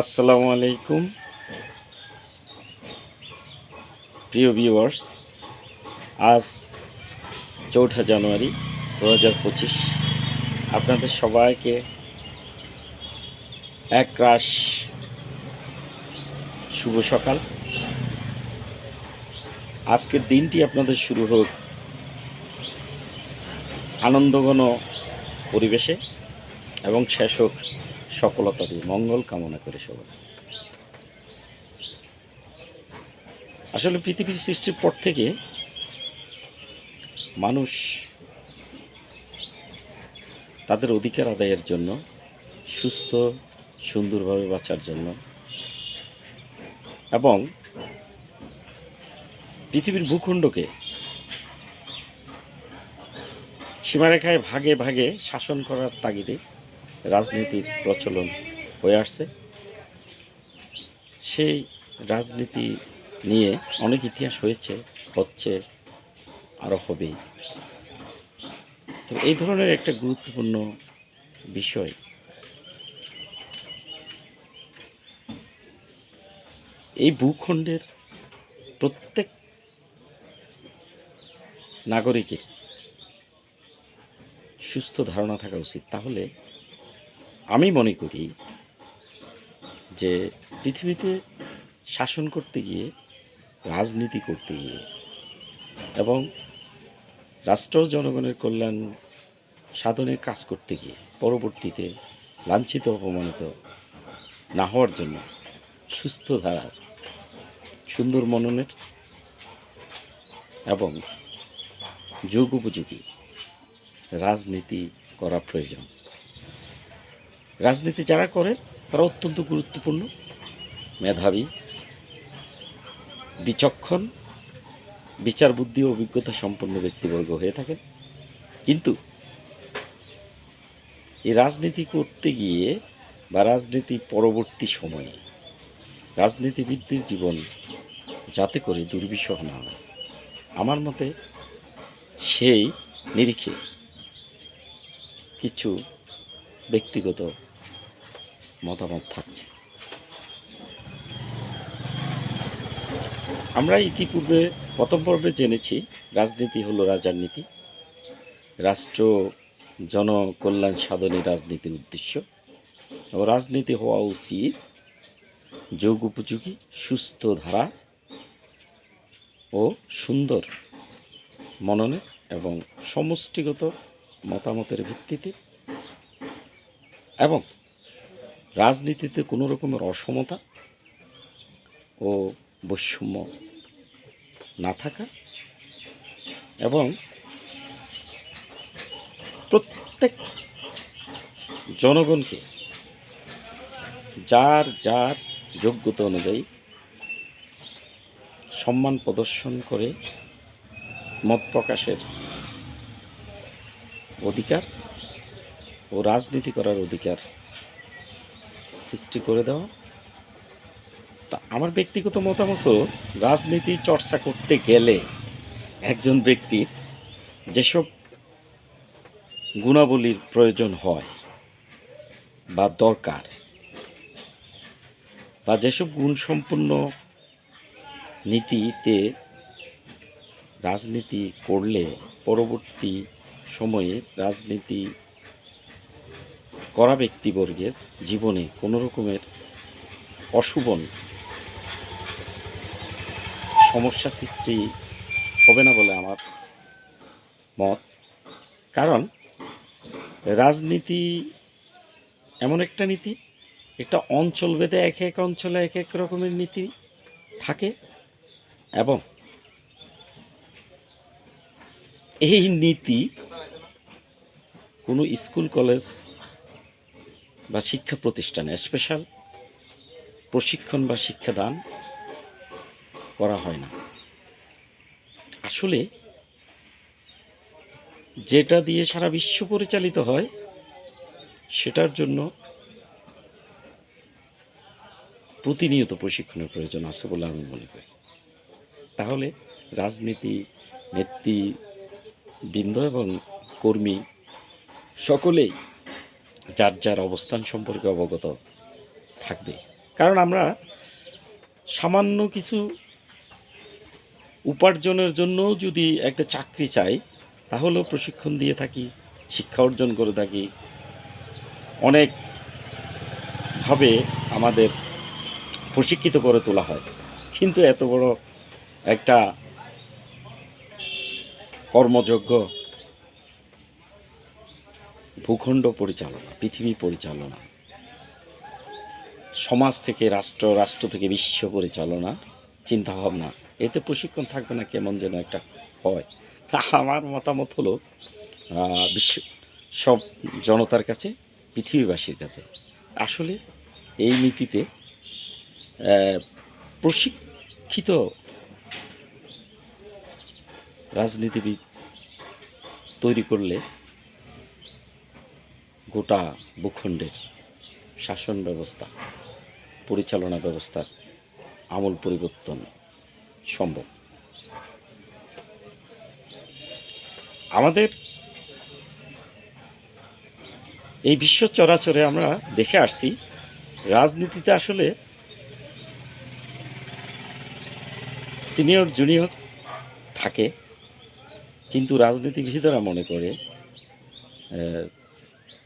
আসসালামু আলাইকুম। প্রিয় ভিউয়ার্স আজ চৌঠা জানুয়ারি দু হাজার পঁচিশ। আপনাদের সবাইকে এক রাশ শুভ সকাল। আজকের দিনটি আপনাদের শুরু হোক আনন্দঘন পরিবেশে এবং শেষ হোক সফলতা দিয়ে মঙ্গল কামনা করে সবাই। আসলে পৃথিবীর সৃষ্টির পর থেকে মানুষ তাদের অধিকার আদায়ের জন্য, সুস্থ, সুন্দরভাবে বাঁচার জন্য এবং পৃথিবীর ভূখণ্ডকে সীমারেখায় ভাগে ভাগে শাসন করার তাগিদে রাজনীতির প্রচলন হয়ে আসছে। সেই রাজনীতি নিয়ে অনেক ইতিহাস হয়েছে, হচ্ছে আরও হবে তো এই ধরনের একটা গুরুত্বপূর্ণ বিষয়। এই ভূখণ্ডের প্রত্যেক নাগরিকের সুস্থ ধারণা থাকা উচিত। তাহলে আমি মনে করি যে পৃথিবীতে শাসন করতে গিয়ে, রাজনীতি করতে গিয়ে এবং রাষ্ট্র জনগণের কল্যাণ সাধনের কাজ করতে গিয়ে পরবর্তীতে লাঞ্ছিত, অপমানিত না হওয়ার জন্য সুস্থ ধারার, সুন্দর মননের এবং যুগ উপযোগী রাজনীতি করা প্রয়োজন। রাজনীতি যারা করে তারা অত্যন্ত গুরুত্বপূর্ণ, মেধাবী, বিচক্ষণ, বিচার বুদ্ধি ও অভিজ্ঞতা সম্পন্ন ব্যক্তিবর্গ হয়ে থাকে কিন্তু এই রাজনীতি করতে গিয়ে বা রাজনীতি পরবর্তী সময়ে রাজনীতিবিদদের জীবন যাতে করে দুর্বিষহ না হয়, আমার মতে সেই নিরিখে কিছু ব্যক্তিগত মতামত থাকছে। আমরা ইতিপূর্বে প্রথম পর্বে জেনেছি, রাজনীতি হলো রাজার নীতি। রাষ্ট্র জনকল্যাণ সাধনে রাজনীতির উদ্দেশ্য। রাজনীতি হওয়া উচিত যোগ উপযোগী, সুস্থ ধারা ও সুন্দর মননে এবং সমষ্টিগত মতামতের ভিত্তিতে। এবং রাজনীতিতে কোনো রকমের অসমতা ও বৈষম্য না থাকা এবং প্রত্যেক জনগণকে যার যার যোগ্যতা অনুযায়ী সম্মান প্রদর্শন করে মত প্রকাশের অধিকার ও রাজনীতি করার অধিকার সৃষ্টি করে দেওয়া তা আমার ব্যক্তিগত মতামত রাজনীতি চর্চা করতে গেলে একজন ব্যক্তির যেসব গুণাবলীর প্রয়োজন হয় বা দরকার বা যেসব গুণসম্পন্ন নীতিতে রাজনীতি করলে পরবর্তী সময়ে রাজনীতি করা ব্যক্তিবর্গের জীবনে কোনো রকমের অশুভন সমস্যা সৃষ্টি হবে না বলে আমার মত। কারণ রাজনীতি এমন একটা নীতি, একটা অঞ্চল ভেদে এক এক অঞ্চলে এক এক রকমের নীতি থাকে এবং এই নীতি কোনো স্কুল, কলেজ বা শিক্ষা প্রতিষ্ঠানে স্পেশাল প্রশিক্ষণ বা শিক্ষাদান করা হয় না। আসলে যেটা দিয়ে সারা বিশ্ব পরিচালিত হয়, সেটার জন্য প্রতিনিয়ত প্রশিক্ষণের প্রয়োজন আছে বলে আমি মনে করি। তাহলে রাজনীতি, নেতৃবৃন্দ এবং কর্মী সকলেই যার যার অবস্থান সম্পর্কে অবগত থাকবে। কারণ আমরা সামান্য কিছু উপার্জনের জন্য যদি একটা চাকরি চাই, তাহলেও প্রশিক্ষণ দিয়ে থাকি, শিক্ষা অর্জন করে থাকি। অনেকভাবে আমাদের প্রশিক্ষিত করে তোলা হয়। কিন্তু এত বড় একটা কর্মযোগ্য ভূখণ্ড পরিচালনা, পৃথিবী পরিচালনা, সমাজ থেকে রাষ্ট্র রাষ্ট্র থেকে বিশ্ব পরিচালনা চিন্তা ভাবনা এতে প্রশিক্ষণ থাকবে না কেমন যেন একটা হয়। তা আমার মতামত হলো বিশ্ব, সব জনতার কাছে, পৃথিবীবাসীর কাছে। আসলে এই নীতিতে প্রশিক্ষিত রাজনীতিবিদ তৈরি করলে গোটা ভূখণ্ডের শাসন ব্যবস্থা, পরিচালনা ব্যবস্থার আমূল পরিবর্তন সম্ভব। আমাদের এই বিশ্ব চরাচরে আমরা দেখে আসছি, রাজনীতিতে আসলে সিনিয়র, জুনিয়র থাকে, কিন্তু রাজনীতিবিদরা মনে করে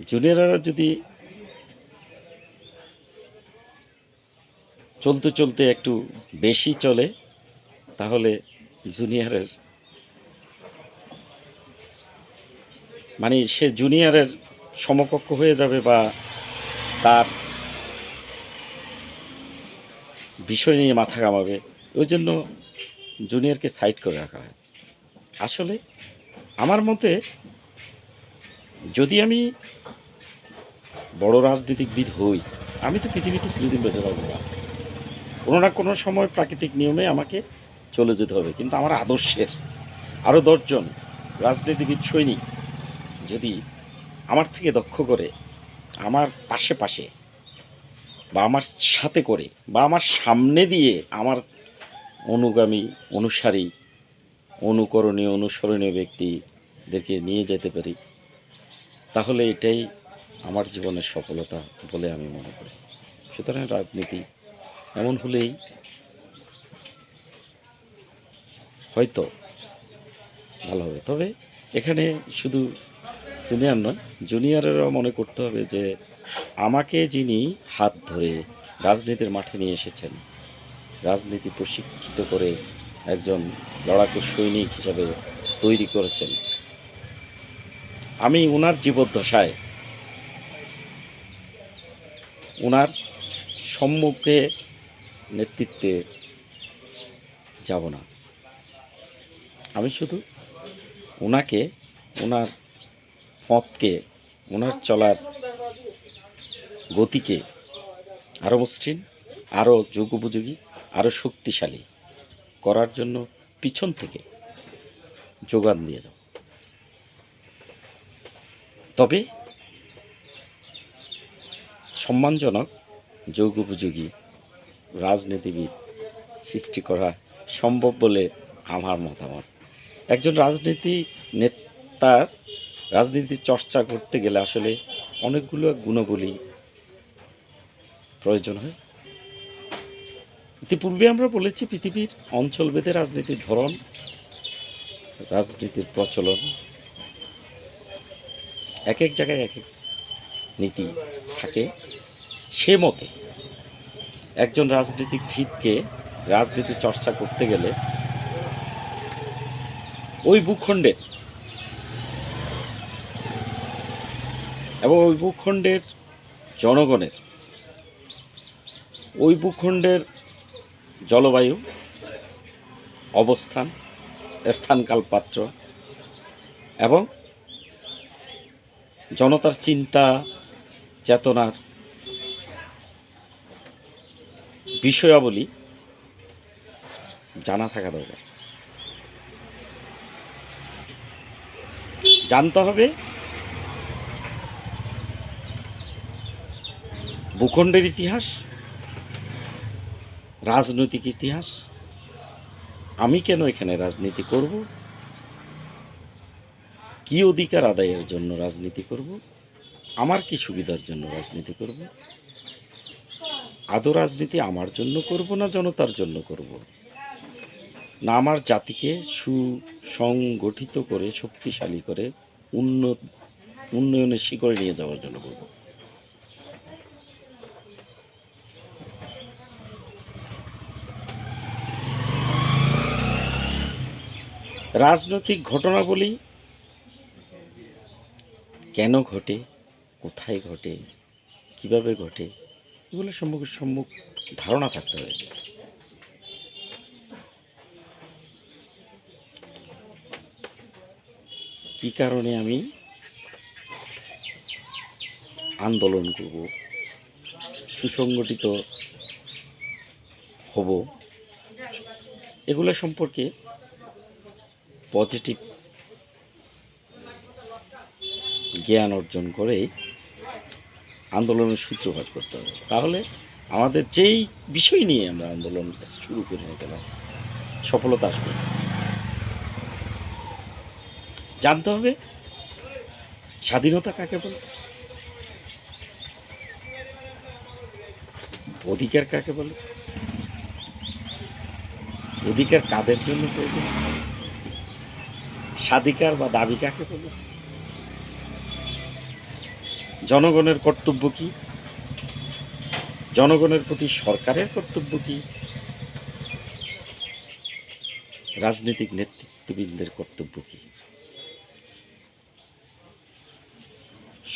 জুনিয়ররা যদি চলতে চলতে একটু বেশি চলে, তাহলে জুনিয়রের মানে সে জুনিয়রের সমকক্ষ হয়ে যাবে বা তার বিষয় নিয়ে মাথা কামাবে ওই জন্য জুনিয়রকে সাইড করে রাখা হয়। আসলে আমার মতে যদি আমি বড় রাজনীতিকবিদ হই, আমি তো পৃথিবীতে চিরদিন বেঁচে থাকব না। কোনো না কোনো সময় প্রাকৃতিক নিয়মে আমাকে চলে যেতে হবে, কিন্তু আমার আদর্শের আরও দশজন রাজনীতিবিদ সৈনিক যদি আমার থেকে দক্ষ করে, আমার পাশে পাশে বা আমার সাথে করে বা আমার সামনে দিয়ে আমার অনুগামী, অনুসারী, অনুকরণীয়, অনুসরণীয় ব্যক্তিদেরকে নিয়ে যেতে পারি তাহলে এটাই আমার জীবনের সফলতা বলে আমি মনে করি। সুতরাং রাজনীতি এমন হলেই হয়তো ভালো হবে। তবে এখানে শুধু সিনিয়র নয়, জুনিয়রেরাও মনে করতে হবে যে আমাকে যিনি হাত ধরে রাজনীতির মাঠে নিয়ে এসেছেন, রাজনীতি প্রশিক্ষিত করে একজন লড়াকু সৈনিক হিসাবে তৈরি করেছেন আমি ওনার জীবদ্দশায় ওনার সম্মুখে নেতৃত্বে যাব না। আমি শুধু ওনাকে ওনার পথকে ওনার চলার গতিকে আরও মসৃণ, আরও যুগোপযোগী, আরও শক্তিশালী করার জন্য পিছন থেকে যোগান দিয়ে যাব। তবে সম্মানজনক যৌগোপযোগী রাজনীতিবিদ সৃষ্টি করা সম্ভব বলে আমার মতামত। একজন রাজনীতি নেতার রাজনীতির চর্চা করতে গেলে আসলে অনেকগুলো গুণাবলী প্রয়োজন হয়। ইতিপূর্বে আমরা বলেছি পৃথিবীর অঞ্চলভেদে রাজনীতির ধরন, রাজনীতির প্রচলন এক এক জায়গায় এক এক নীতি থাকে। সে মতে একজন রাজনীতিক ভিতকে রাজনীতি চর্চা করতে গেলে ওই ভূখণ্ডের এবং ওই ভূখণ্ডের জনগণের, ওই ভূখণ্ডের জলবায়ু, অবস্থান স্থানকাল পাত্র এবং জনতার চিন্তা, চেতনার বিষয়াবলী জানা থাকা দরকার। জানতে হবে ভূখণ্ডের ইতিহাস, রাজনৈতিক ইতিহাস। আমি কেন এখানে রাজনীতি করব? কি অধিকার আদায়ের জন্য রাজনীতি করব? আমার কি সুবিধার জন্য রাজনীতি করব? আদৌ রাজনীতি আমার জন্য করব না জনতার জন্য করব? না আমার জাতিকে সুসংগঠিত করে, শক্তিশালী করে, উন্নত, উন্নয়নের শিখরে নিয়ে যাওয়ার জন্য করব। রাজনৈতিক ঘটনাবলী কেন ঘটে? কোথায় ঘটে? কীভাবে ঘটে? এগুলো সম্মুখ সম্মুখ ধারণা থাকতে হবে। কি কারণে আমি আন্দোলন করব? সুসংগঠিত হব? এগুলো সম্পর্কে পজিটিভ জ্ঞান অর্জন করেই আন্দোলনের সূত্রপাত করতে হবে। তাহলে আমাদের যেই বিষয় নিয়ে আমরা আন্দোলন শুরু করে নিতে পারি সফলতা আসবে। জানতে হবে স্বাধীনতা কাকে বলে? অধিকার কাকে বলে? অধিকার কাদের জন্য প্রয়োজন? স্বাধিকার বা দাবি কাকে বলে? জনগণের কর্তব্য কি? জনগণের প্রতি সরকারের কর্তব্য কি? রাজনৈতিক নেতৃত্ববৃন্দের কর্তব্য কি?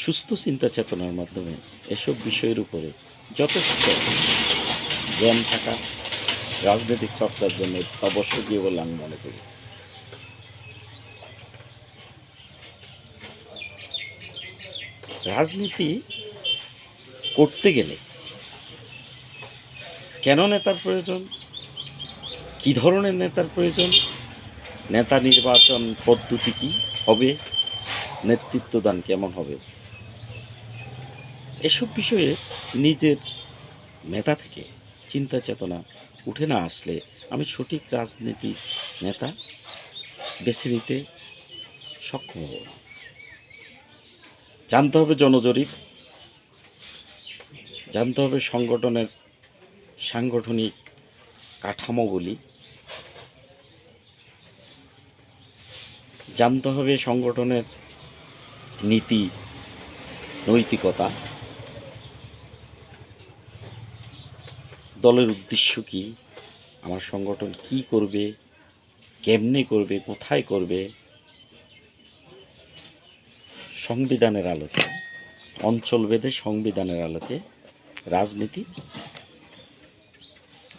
সুস্থ চিন্তা চেতনার মাধ্যমে এসব বিষয়ের উপরে যথেষ্ট জ্ঞান থাকা রাজনৈতিক চর্চার জন্য আবশ্যকীয় বলে আমি মনে করি। রাজনীতি করতে গেলে কেন নেতার প্রয়োজন? কি ধরনের নেতার প্রয়োজন? নেতা নির্বাচন পদ্ধতি কি হবে? নেতৃত্বদান কেমন হবে? এসব বিষয়ে নিজের মেধা থেকে চিন্তা চেতনা উঠে না আসলে আমি সঠিক রাজনীতি নেতা বেছে নিতে সক্ষম হব না। জানতে হবে জনজরিপ, জানতে হবে সংগঠনের সাংগঠনিক কাঠামোগুলি, জানতে হবে সংগঠনের নীতি, নৈতিকতা, দলের উদ্দেশ্য কি, আমার সংগঠন কি করবে, কেমনে করবে, কোথায় করবে সংবিধানের আলোকে, অঞ্চলভেদে সংবিধানের আলোকে, রাজনীতি,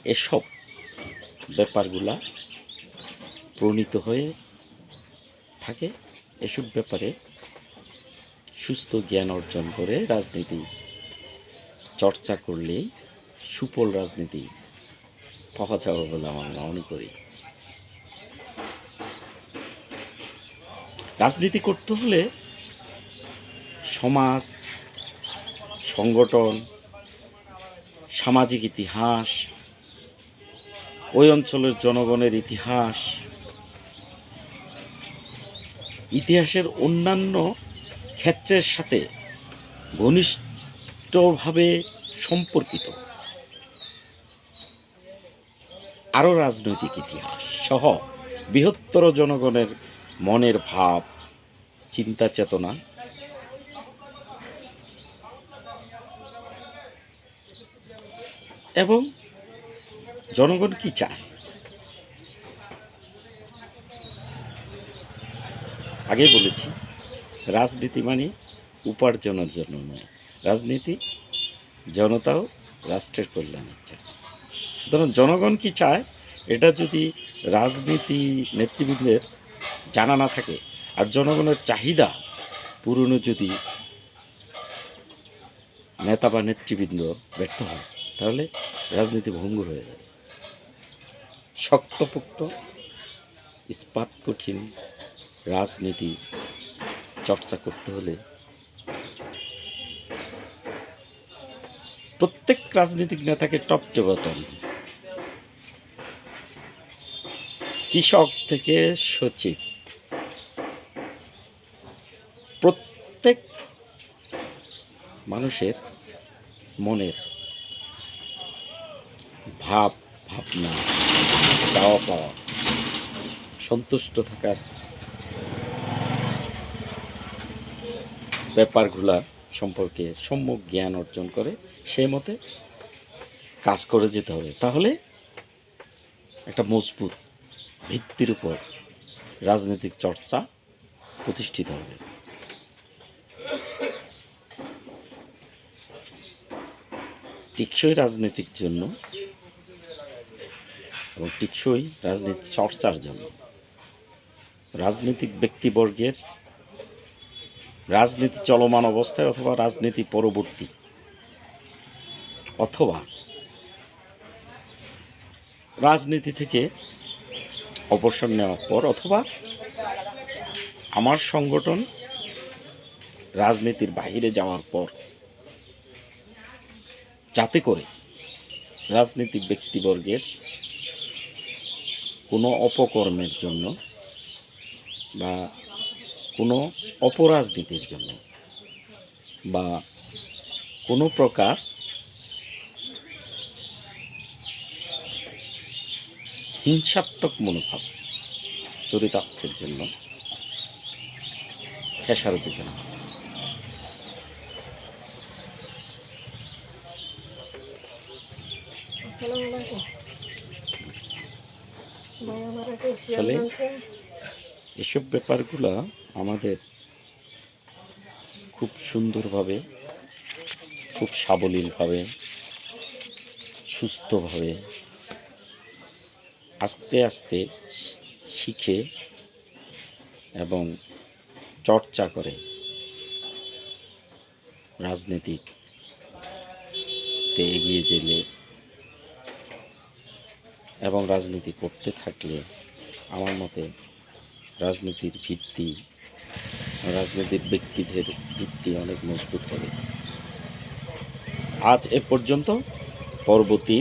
এসব ব্যাপারগুলা প্রণীত হয়ে থাকে। এসব ব্যাপারে সুস্থ জ্ঞান অর্জন করে রাজনীতি চর্চা করলেই সুফল রাজনীতি পাওয়া যাবে বলে আমার মনে করি। রাজনীতি করতে হলে সমাজ, সংগঠন, সামাজিক ইতিহাস, ওই অঞ্চলের জনগণের ইতিহাস, ইতিহাসের অন্যান্য ক্ষেত্রের সাথে ঘনিষ্ঠভাবে সম্পর্কিত। আরও রাজনৈতিক ইতিহাস সহ বৃহত্তর জনগণের মনের ভাব, চিন্তা, চেতনা এবং জনগণ কি চায়? আগে বলেছি, রাজনীতি মানে উপার্জনের জন্য নয়। রাজনীতি জনতাও রাষ্ট্রের কল্যাণের জন্য। সুতরাং জনগণ কি চায়? এটা যদি রাজনীতি নেতৃবৃন্দের জানা না থাকে আর জনগণের চাহিদা পূরণে যদি নেতা বা নেতৃবৃন্দ ব্যর্থ হয় তাহলে রাজনীতি ভঙ্গুর হয়ে যাবে। শক্তপোক্ত, ইস্পাত কঠিন রাজনীতি চর্চা করতে হলে প্রত্যেক রাজনৈতিক নেতাকে টপ জগতন কৃষক থেকে সচিব। প্রত্যেক মানুষের মনের ভাব, ভাবনা চাওয়া পাওয়া সন্তুষ্ট থাকার ব্যাপারগুলা সম্পর্কে সম্যক জ্ঞান অর্জন করে সেই মতে কাজ করে যেতে হবে। তাহলে একটা মজবুত ভিত্তির উপর রাজনৈতিক চর্চা প্রতিষ্ঠিত হবে। টিকসই রাজনীতির জন্য এবং টিকসই রাজনীতি চর্চার জন্য। রাজনৈতিক ব্যক্তিবর্গের রাজনীতি চলমান অবস্থায় অথবা রাজনীতি পরবর্তী, অথবা রাজনীতি থেকে অবসর নেওয়ার পর অথবা আমার সংগঠন রাজনীতির বাইরে যাওয়ার পর, যাতে করে রাজনীতিক ব্যক্তিবর্গের অপকর্মের জন্য বা কোনো অপরাজনীতির জন্য বা কোনো প্রকার হিংসাত্মক মনোভাব চরিতার্থের জন্য খেসারতি কেনা হয়। আসসালামু আনছে এসব ব্যাপারগুলো আমাদের খুব সুন্দরভাবে, খুব সাবলীলভাবে, সুস্থভাবে আস্তে আস্তে শিখে এবং চর্চা করে রাজনীতিতে এগিয়ে গেলে এবং রাজনীতি করতে থাকলে আমার মতে রাজনীতির ভিত্তি, রাজনীতির ব্যক্তিদের ভিত্তি অনেক মজবুত হবে। আজ এ পর্যন্ত পরবর্তী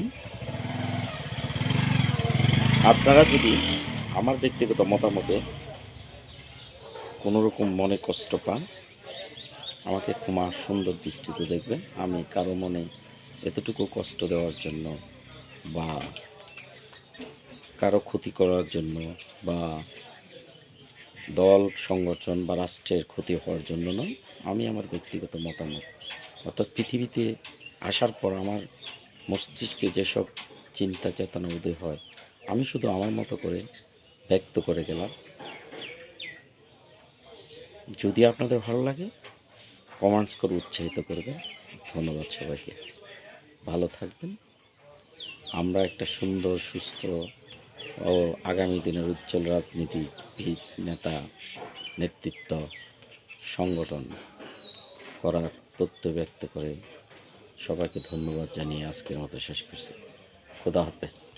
আপনারা যদি আমার ব্যক্তিগত মতামতে কোনো রকম মনে কষ্ট পান, আমাকে ক্ষমা সুন্দর দৃষ্টিতে দেখবেন। আমি কারও মনে এতটুকু কষ্ট দেওয়ার জন্য বা কারও ক্ষতি করার জন্য বা দল, সংগঠন বা রাষ্ট্রের ক্ষতি হওয়ার জন্য নয়। আমি আমার ব্যক্তিগত মতামত। অর্থাৎ পৃথিবীতে আসার পর আমার মস্তিষ্কে যেসব চিন্তা, চেতনা উদয় হয়, আমি শুধু আমার মতো করে ব্যক্ত করে গেলাম। যদি আপনাদের ভালো লাগে, কমেন্টস করে উৎসাহিত করবেন। ধন্যবাদ সবাইকে। ভালো থাকবেন। আমরা একটা সুন্দর, সুস্থ ও আগামী দিনের উজ্জ্বল রাজনীতিবিদ নেতা নেতৃত্ব সংগঠন করার প্রত্যয় ব্যক্ত করে সবাইকে ধন্যবাদ জানিয়ে আজকের মতো শেষ করছি। খোদা হাফেজ।